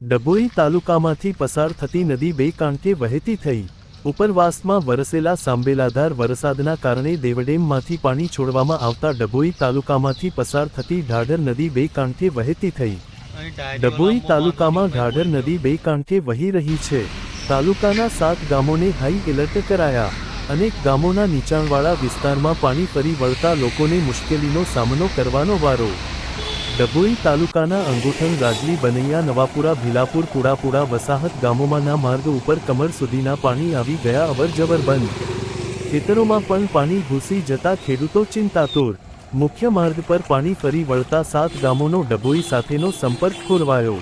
ડભોઈ તાલુકામાંથી પસાર થતી નદી બે કાંઠે વહેતી થઈ. ઉપરવાસમાં વરસેલા સાંબેલાધાર વરસાદના કારણે દેવડેમમાંથી પાણી છોડવામાં આવતા ડભોઈ તાલુકામાંથી પસાર થતી ઢાઢર નદી બે કાંઠે વહેતી થઈ. ડભોઈ તાલુકામાં ઢાઢર નદી બે કાંઠે વહી રહી છે. તાલુકાના સાત ગામોને હાઈ એલર્ટ કરાયા અનેક ગામોના નીચાણવાળા વિસ્તારમાં પાણી ફરી વળતા લોકોને મુશ્કેલીનો સામનો કરવાનો વારો. ડભોઈ તાલુકાના અંગુઠણ ગાજલી બનૈયા, નવાપુરા, ભીલાપુર, કુડાપુરા વસાહત ગામોમાંના માર્ગ ઉપર કમર સુધીના પાણી આવી ગયા, અવરજવર બંધ. ખેતરોમાં પણ પાણી ઘૂસી જતા ખેડૂતો ચિંતાતુર. મુખ્ય માર્ગ પર પાણી ફરી વળતા સાત ગામોનો ડભોઈ સાથેનો સંપર્ક ખોરવાયો.